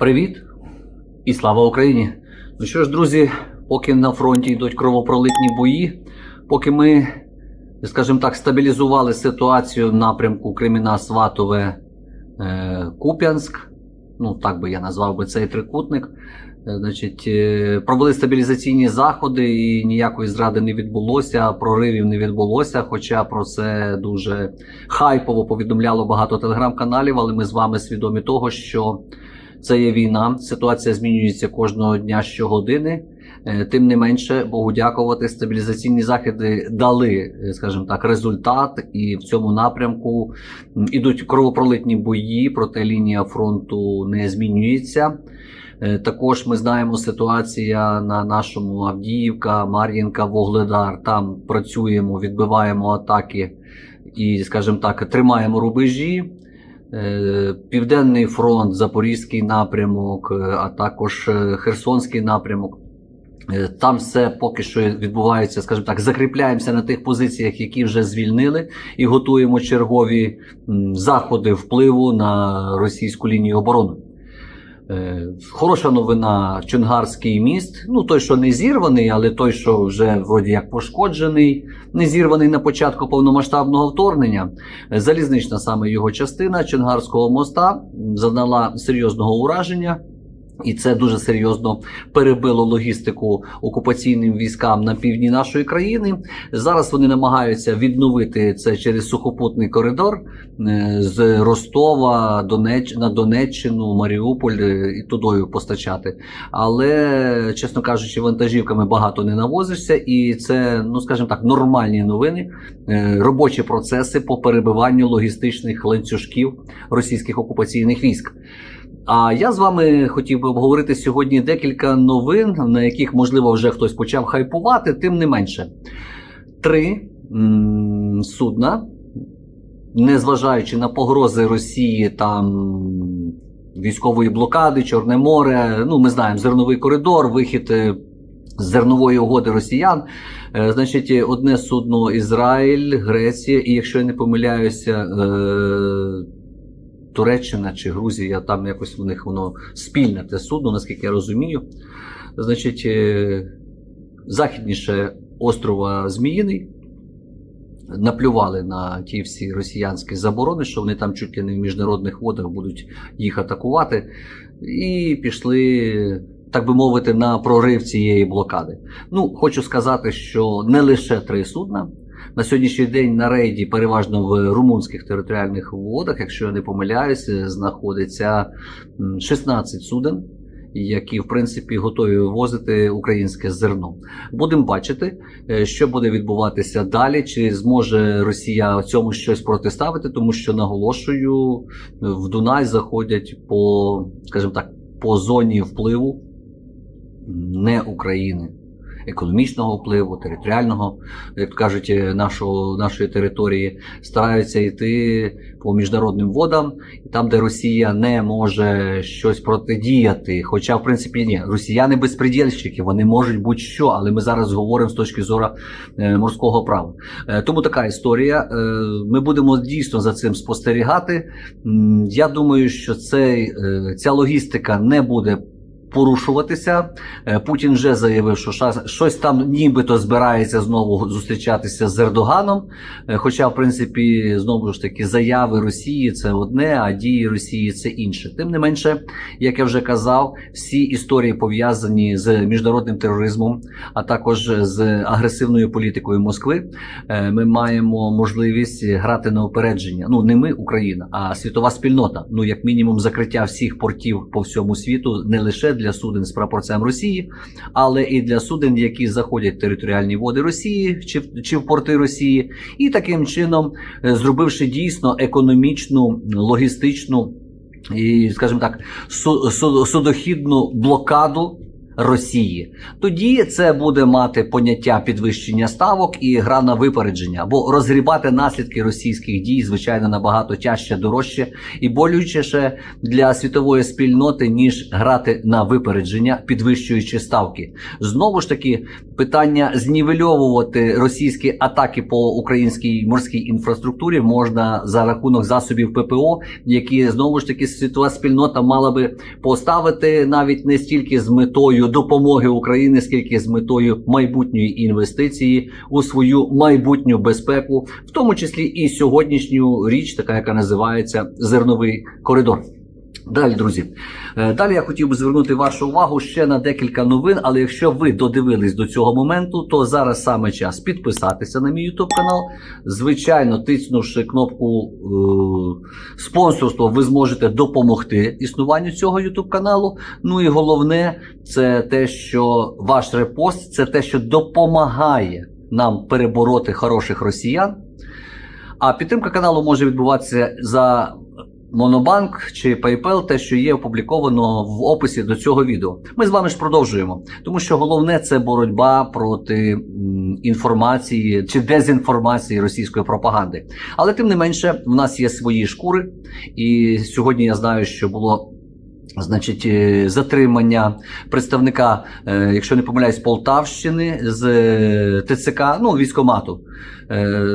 Привіт і слава Україні! Ну що ж, друзі, поки на фронті йдуть кровопролитні бої, поки ми, скажімо так, стабілізували ситуацію в напрямку Креміна Сватове е, Куп'янськ, ну так би я назвав би цей трикутник. Е, Значить, е, провели стабілізаційні заходи, і ніякої зради не відбулося, проривів не відбулося. Хоча про це дуже хайпово повідомляло багато телеграм-каналів, але ми з вами свідомі того, що це є війна, ситуація змінюється кожного дня щогодини. Е, Тим не менше, Богу дякувати, стабілізаційні заходи дали, е, скажімо так, результат, і в цьому напрямку ідуть кровопролитні бої, проте лінія фронту не змінюється. Е, Також ми знаємо ситуація на нашому Авдіївка, Мар'їнка, Вогледар. Там працюємо, відбиваємо атаки і, скажімо так, тримаємо рубежі. Е, Південний фронт, Запорізький напрямок, е, а також е, Херсонський напрямок. Там все поки що відбувається, скажімо так, закріпляємося на тих позиціях, які вже звільнили, і готуємо чергові заходи впливу на російську лінію оборони. Е, Хороша новина Чонгарський міст. Ну, той, що не зірваний, але той, що вже вроді як пошкоджений, не зірваний на початку повномасштабного вторгнення. Е, Залізнична саме його частина Чонгарського моста завдала серйозного ураження. І це дуже серйозно перебило логістику окупаційним військам на півдні нашої країни. Зараз вони намагаються відновити це через сухопутний коридор е, з Ростова Донеч... на Донеччину, Маріуполь е, і тудою постачати. Але, чесно кажучи, вантажівками багато не навозишся, і це, ну скажімо так, нормальні новини, е, робочі процеси по перебиванню логістичних ланцюжків російських окупаційних військ. А я з вами хотів би обговорити сьогодні декілька новин, на яких, можливо, вже хтось почав хайпувати, тим не менше. Три судна, незважаючи на погрози Росії там. Військової блокади, Чорне море. Ну, ми знаємо зерновий коридор, вихід е, з зернової угоди росіян. Е, Значить, одне судно Ізраїль, Греція, і якщо я не помиляюся, е, Туреччина чи Грузія, там якось у них воно спільне те судно, наскільки я розумію. Значить, е, західніше острова Зміїний наплювали на ті всі росіянські заборони, що вони там чуть ли не в міжнародних водах будуть їх атакувати, і пішли. Так би мовити, на прорив цієї блокади. Ну, хочу сказати, що не лише три судна. На сьогоднішній день на рейді, переважно в румунських територіальних водах, якщо я не помиляюся, знаходиться 16 суден, які в принципі готові вивозити українське зерно. Будемо бачити, е, що буде відбуватися далі, чи зможе Росія цьому щось протиставити, тому що наголошую, в Дунай заходять по, скажімо так, по зоні впливу не України. Економічного впливу, територіального, як кажуть, е, нашого, нашої території, стараються йти по міжнародним водам, і там, де Росія не може щось протидіяти. Хоча, в принципі, ні, росіяни безпредельщики, вони можуть будь-що, але ми зараз говоримо з точки зору е, морського права. Е, тому така історія. Ми будемо дійсно за цим спостерігати. Я думаю, що цей, ця логістика не буде порушуватися. Е, Путін вже заявив, що щось там нібито збирається знову зустрічатися з Ердоганом. Е, Хоча, в принципі, знову ж таки, заяви Росії це одне, а дії Росії це інше. Тим не менше, як я вже казав, всі історії пов'язані з міжнародним тероризмом, а також з агресивною політикою Москви, е, ми маємо можливість грати на опередження. Ну не ми, Україна, а світова спільнота. Ну як мінімум, закриття всіх портів по всьому світу не лише для суден з прапорцем Росії, але і для суден, які заходять в територіальні води Росії чи, в- чи в порти Росії, і таким чином, е, зробивши дійсно економічну, логістичну і, скажімо так, су- су- судохідну блокаду Росії. Тоді це буде мати поняття підвищення ставок і гра на випередження, бо розгрібати наслідки російських дій, звичайно, набагато тяжче, дорожче і болючіше для світової спільноти, ніж грати на випередження, підвищуючи ставки. Знову ж таки, питання знівельовувати російські атаки по українській морській інфраструктурі можна за рахунок засобів ППО, які знову ж таки світова спільнота мала би поставити навіть не стільки з метою допомоги Україні, скільки з метою майбутньої інвестиції у свою майбутню безпеку, в тому числі і сьогоднішню річ, така яка називається зерновий коридор. Далі, друзі, Е, далі я хотів би звернути вашу увагу ще на декілька новин. Але якщо ви додивились до цього моменту, то зараз саме час підписатися на мій YouTube канал. Звичайно, тиснувши кнопку е- спонсорство, ви зможете допомогти існуванню цього YouTube каналу. Ну і головне, це те, що ваш репост це те, що допомагає нам перебороти хороших росіян. А підтримка каналу може відбуватися за Монобанк чи PayPal, те, що є опубліковано в описі до цього відео. Ми з вами ж продовжуємо, тому що головне це боротьба проти інформації чи дезінформації російської пропаганди. Але тим не менше, в нас є свої шкури, і сьогодні я знаю, що було. Значить, е, затримання представника, е, якщо не помиляюсь, Полтавщини з е, ТЦК, ну військомату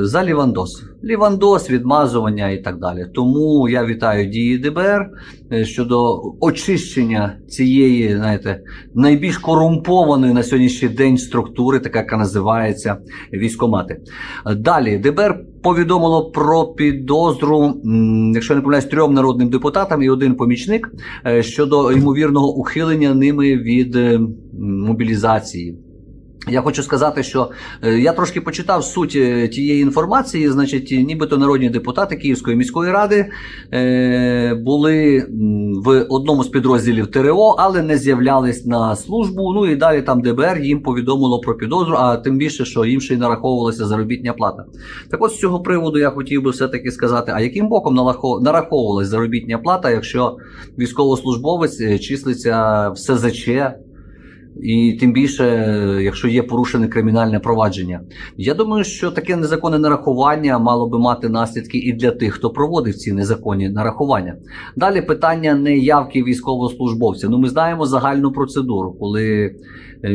за Лівандос. Лівандос, відмазування і так далі. Тому я вітаю дії ДБР щодо очищення цієї, знаєте, найбільш корумпованої на сьогоднішній день структури, така яка називається військомати. Далі ДБР повідомило про підозру, якщо не помиляюсь, трьом народним депутатам і один помічник е, щодо ймовірного ухилення ними від мобілізації. Я хочу сказати, що е, я трошки почитав суть е, тієї інформації. Значить, нібито народні депутати Київської міської ради е, були в одному з підрозділів ТРО, але не з'являлись на службу. Ну і далі там ДБР їм повідомило про підозру, а тим більше, що їм ще й нараховувалася заробітня плата. Так от з цього приводу я хотів би все-таки сказати, а яким боком нараховувалась заробітня плата, якщо військовослужбовець числиться в СЗЧ, і тим більше, якщо є порушене кримінальне провадження. Я думаю, що таке незаконне нарахування мало би мати наслідки і для тих, хто проводив ці незаконні нарахування. Далі питання неявки військовослужбовця. Ну, ми знаємо загальну процедуру, коли е,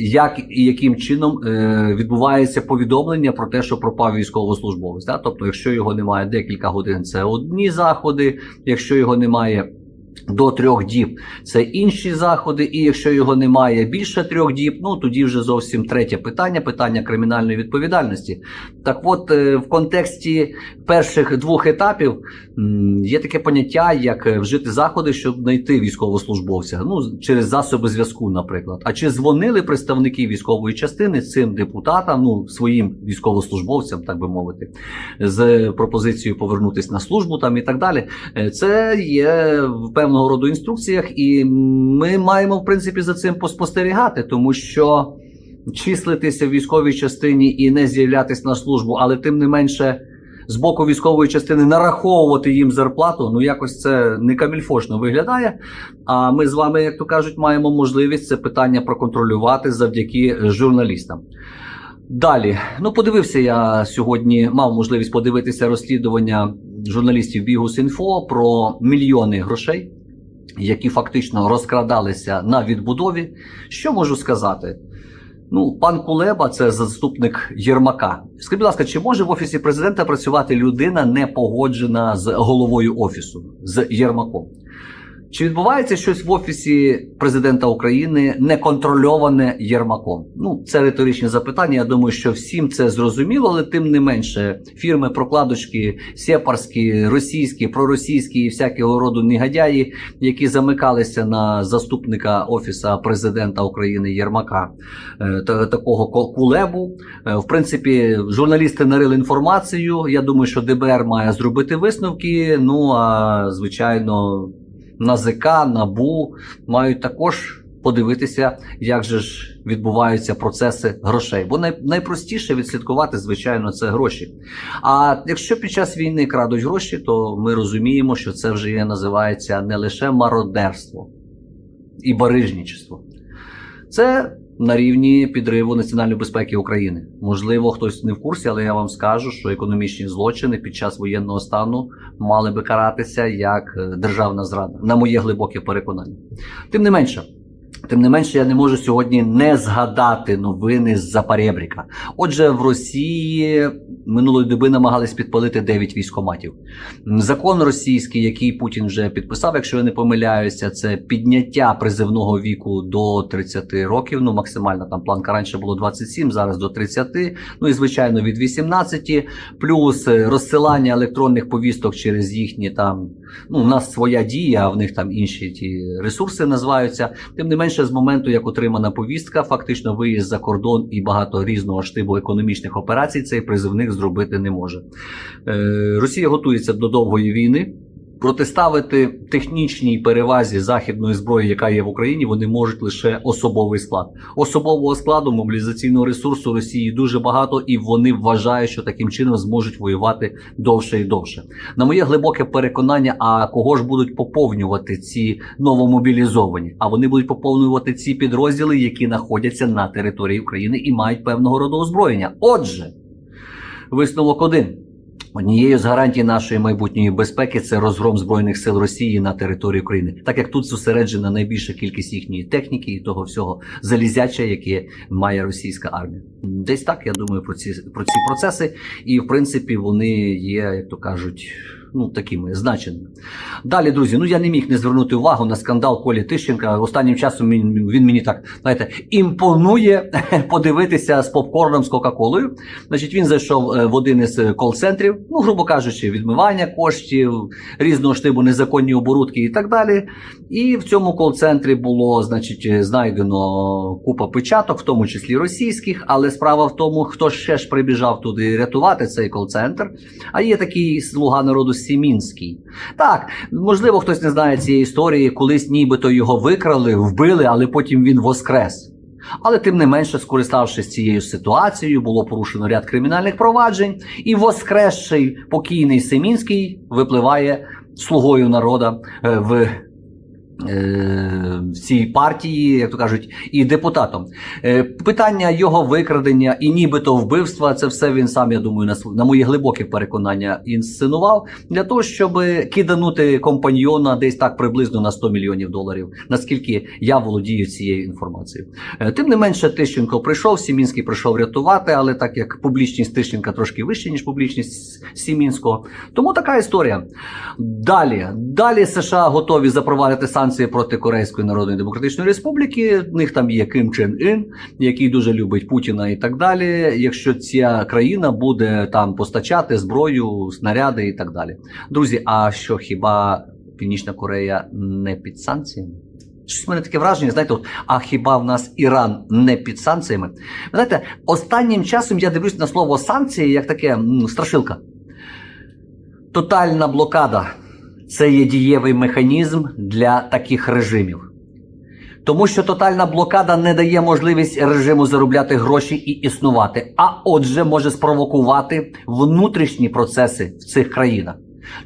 як і яким чином е, відбувається повідомлення про те, що пропав військовослужбовець. Да? Тобто, якщо його немає декілька годин, це одні заходи, якщо його немає. До трьох діб це інші заходи, і якщо його немає більше трьох діб, ну тоді вже зовсім третє питання питання кримінальної відповідальності. Так от, е, в контексті перших двох етапів є таке поняття, як е, вжити заходи, щоб знайти військовослужбовця, ну через засоби зв'язку, наприклад. А чи дзвонили представники військової частини цим депутатам, ну своїм військовослужбовцям, так би мовити, з пропозицією повернутися на службу там і так далі? Е, Це є в певного роду інструкціях, і ми маємо в принципі за цим поспостерігати, тому що числитися в військовій частині і не з'являтися на службу, але тим не менше. З боку військової частини нараховувати їм зарплату, ну якось це не камільфошно виглядає. А ми з вами, як то кажуть, маємо можливість це питання проконтролювати завдяки журналістам. Далі, ну подивився я сьогодні, мав можливість подивитися розслідування журналістів Бігус.Інфо про мільйони грошей, які фактично розкрадалися на відбудові. Що можу сказати? Ну, пан Кулеба, це заступник Єрмака. Скажіть, будь ласка, чи може в офісі президента працювати людина, не погоджена з головою офісу, з Єрмаком? Чи відбувається щось в офісі президента України неконтрольоване Єрмаком? Ну, це риторичне запитання. Я думаю, що всім це зрозуміло, але тим не менше, фірми прокладочки сепарські, російські, проросійські і всякого роду негодяї, які замикалися на заступника офіса президента України Єрмака, е, та такого ко- кулебу. Е, В принципі, журналісти нарили інформацію. Я думаю, що ДБР має зробити висновки. Ну а звичайно. НАЗК, НАБУ мають також подивитися, як же ж відбуваються процеси грошей. Бо найпростіше відслідкувати, звичайно, це гроші. А якщо під час війни крадуть гроші, то ми розуміємо, що це вже є, називається не лише мародерство і барижнічество. Це на рівні підриву національної безпеки України. Можливо, хтось не в курсі, але я вам скажу, що економічні злочини під час воєнного стану мали би каратися як е, державна зрада, на моє глибоке переконання. Тим не менше. Тим не менше, я не можу сьогодні не згадати новини з Запорєбріка. Отже, в Росії минулої доби намагались підпалити 9 військоматів. Закон російський, який Путін вже підписав, якщо я не помиляюся, це підняття призивного віку до 30 років. Ну, максимально там планка раніше було 27, зараз до 30. Ну і звичайно від 18, плюс розсилання електронних повісток через їхні там. Ну, у нас своя дія, а в них там інші ті ресурси називаються. Тим не менше, з моменту, як отримана повістка, фактично виїзд за кордон і багато різного штибу економічних операцій цей призивник зробити не може. Е, Росія готується до довгої війни. Протиставити технічній перевазі західної зброї, яка є в Україні, вони можуть лише особовий склад. Особового складу мобілізаційного ресурсу Росії дуже багато, і вони вважають, що таким чином зможуть воювати довше і довше. На моє глибоке переконання, а кого ж будуть поповнювати ці новомобілізовані? А вони будуть поповнювати ці підрозділи, які знаходяться на території України і мають певного роду озброєння. Отже, висновок один. Однією з гарантій нашої майбутньої безпеки це розгром збройних сил Росії на території України, так як тут зосереджена найбільша кількість їхньої техніки і того всього залізяча, яке має російська армія. Десь так я думаю про ці про ці процеси, і в принципі вони є, як то кажуть. Ну, такими значеними. Далі, друзі, ну я не міг не звернути увагу на скандал Колі Тищенка. Останнім часом він, він мені так знаєте, імпонує подивитися з попкорном з Кока-Колою. Значить, він зайшов е, в один із е, кол-центрів, ну, грубо кажучи, відмивання коштів, різного штибу незаконні оборудки і так далі. І в цьому кол-центрі було, значить, е, знайдено купа печаток, в тому числі російських. Але справа в тому, хто ще ж прибіжав туди рятувати цей кол-центр. А є такий слуга народу Сімінський. Так, можливо, хтось не знає цієї історії, колись нібито його викрали, вбили, але потім він воскрес. Але тим не менше, скориставшись цією ситуацією, було порушено ряд кримінальних проваджень, і воскресший покійний Семінський випливає слугою народа е, в. Е, цій партії, як то кажуть, і депутатом. Е, Питання його викрадення і нібито вбивства це все він сам, я думаю, на, на моє глибоке переконання інсценував для того, щоб киданути компаньйона десь так приблизно на 100 мільйонів доларів, наскільки я володію цією інформацією. Е, Тим не менше, Тищенко прийшов, Сімінський прийшов рятувати, але так як публічність Тищенка трошки вища, ніж публічність Сімінського. Тому така історія. Далі, далі США готові запровадити санкції проти Корейської Народної Демократичної Республіки. В них там є Ким Чен Ін, який дуже любить Путіна і так далі. Якщо ця країна буде там постачати зброю, снаряди і так далі. Друзі, а що хіба Північна Корея не під санкціями? Щось в мене таке враження, знаєте, от, а хіба в нас Іран не під санкціями? Ви знаєте, останнім часом я дивлюсь на слово санкції як таке страшилка. Тотальна блокада це є дієвий механізм для таких режимів. Тому що тотальна блокада не дає можливість режиму заробляти гроші і існувати, а отже, може спровокувати внутрішні процеси в цих країнах.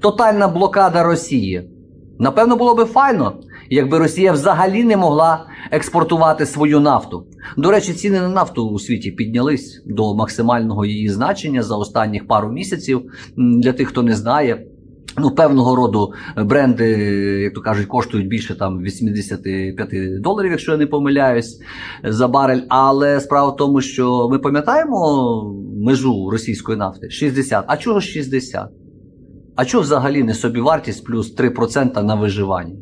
Тотальна блокада Росії. Напевно, було би файно, якби Росія взагалі не могла експортувати свою нафту. До речі, ціни на нафту у світі піднялись до максимального її значення за останніх пару місяців. Для тих, хто не знає, Ну, певного роду бренди, як то кажуть, коштують більше там 85 доларів, якщо я не помиляюсь, за барель. Але справа в тому, що ми пам'ятаємо межу російської нафти 60. А чого 60? А чого взагалі не собівартість плюс 3% на виживання?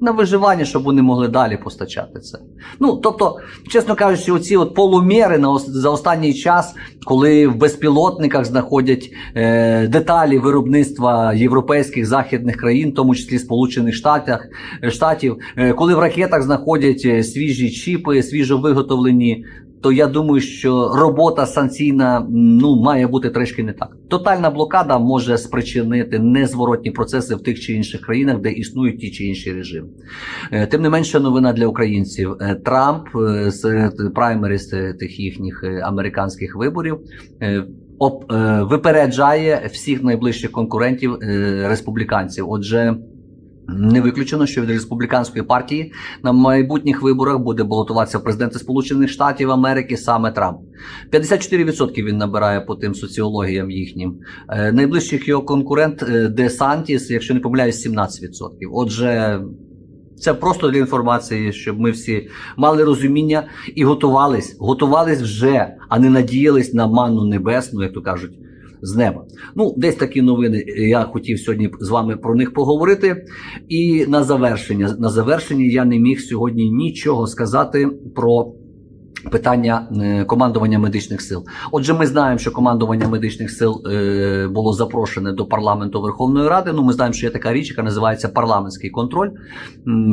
На виживання, щоб вони могли далі постачати це. Ну, тобто, чесно кажучи, оці от полуміри на за останній час, коли в безпілотниках знаходять е, деталі виробництва європейських західних країн, в тому числі Сполучених Штатах, е, Штатів, е, коли в ракетах знаходять е, свіжі чіпи, свіжо виготовлені. То я думаю, що робота санкційна ну має бути трішки не так. Тотальна блокада може спричинити незворотні процеси в тих чи інших країнах, де існують ті чи інші режими. Е, Тим не менше, новина для українців. Е, Трамп е, серед праймеріс е, тих їхніх е, американських виборів е, оп- е, випереджає всіх найближчих конкурентів е, республіканців. Отже. Не виключено, що від республіканської партії на майбутніх виборах буде балотуватися в президенти Сполучених Штатів Америки саме Трамп. 54% він набирає по тим соціологіям їхнім. Е, найближчих його конкурент е, Де Сантіс, якщо не помиляюсь, 17%. Отже, це просто для інформації, щоб ми всі мали розуміння і готувались. Готувались вже, а не надіялись на манну небесну, як то кажуть, з неба. Ну, десь такі новини. Я хотів сьогодні з вами про них поговорити. І на завершення, на завершення я не міг сьогодні нічого сказати про. Питання е, командування медичних сил. Отже, ми знаємо, що командування медичних сил е, було запрошене до парламенту Верховної Ради. Ну, ми знаємо, що є така річ, яка називається парламентський контроль.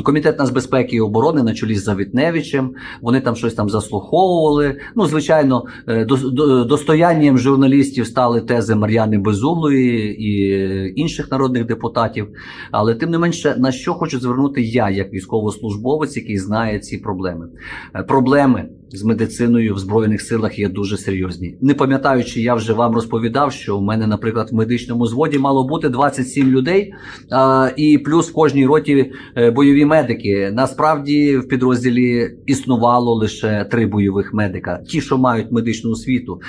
Комітет нацбезпеки і оборони на чолі з Завітневичем. Вони там щось там заслуховували. Ну, звичайно, е, до, до, достоянням журналістів стали тези Мар'яни Безуглої і інших народних депутатів. Але тим не менше, на що хочу звернути я, як військовослужбовець, який знає ці проблеми. Проблеми з медициною в збройних силах є дуже серйозні. Не пам'ятаючи, я вже вам розповідав, що у мене, наприклад, в медичному зводі мало бути 27 людей, а, і плюс в кожній роті е, бойові медики. Насправді в підрозділі існувало лише три бойових медика, ті, що мають медичну освіту.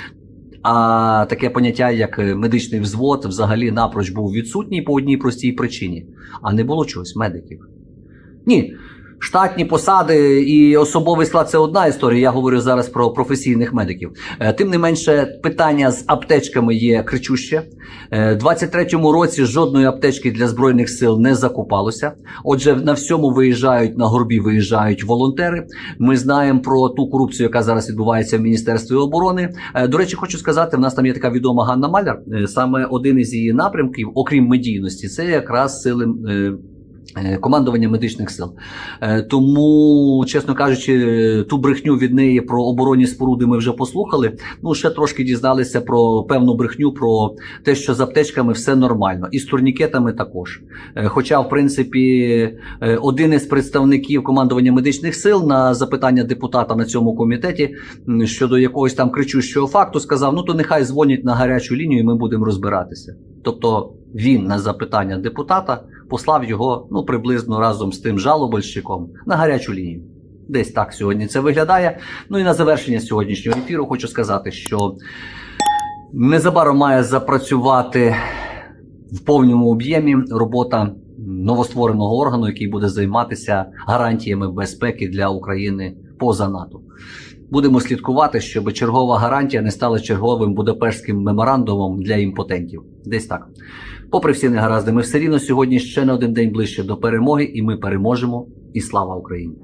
А таке поняття, як е, медичний взвод, взагалі напроч був відсутній по одній простій причині, а не було чогось медиків. Ні, штатні посади і особовий склад це одна історія. Я говорю зараз про професійних медиків. Е, Тим не менше, питання з аптечками є кричуще. Е, В 23-му році жодної аптечки для збройних сил не закупалося. Отже, на всьому виїжджають на горбі, виїжджають волонтери. Ми знаємо про ту корупцію, яка зараз відбувається в Міністерстві оборони. Е, До речі, хочу сказати, в нас там є така відома Ганна Маляр. Е, Саме один із її напрямків, окрім медійності, це якраз сили. Е, Командування медичних сил. Е, Тому, чесно кажучи, ту брехню від неї про оборонні споруди ми вже послухали. Ну, ще трошки дізналися про певну брехню, про те, що з аптечками все нормально, і з турнікетами також. Е, Хоча, в принципі, один із представників командування медичних сил на запитання депутата на цьому комітеті щодо якогось там кричущого факту сказав: ну то нехай дзвонять на гарячу лінію, і ми будемо розбиратися. Тобто він на запитання депутата послав його ну приблизно разом з тим жалобольщиком на гарячу лінію. Десь так сьогодні це виглядає. Ну і на завершення сьогоднішнього ефіру хочу сказати, що незабаром має запрацювати в повному об'ємі робота новоствореного органу, який буде займатися гарантіями безпеки для України поза НАТО. Будемо слідкувати, щоб чергова гарантія не стала черговим Будапештським меморандумом для імпотентів. Десь так. Попри всі негаразди, ми все рівно сьогодні ще на один день ближче до перемоги, і ми переможемо. І слава Україні!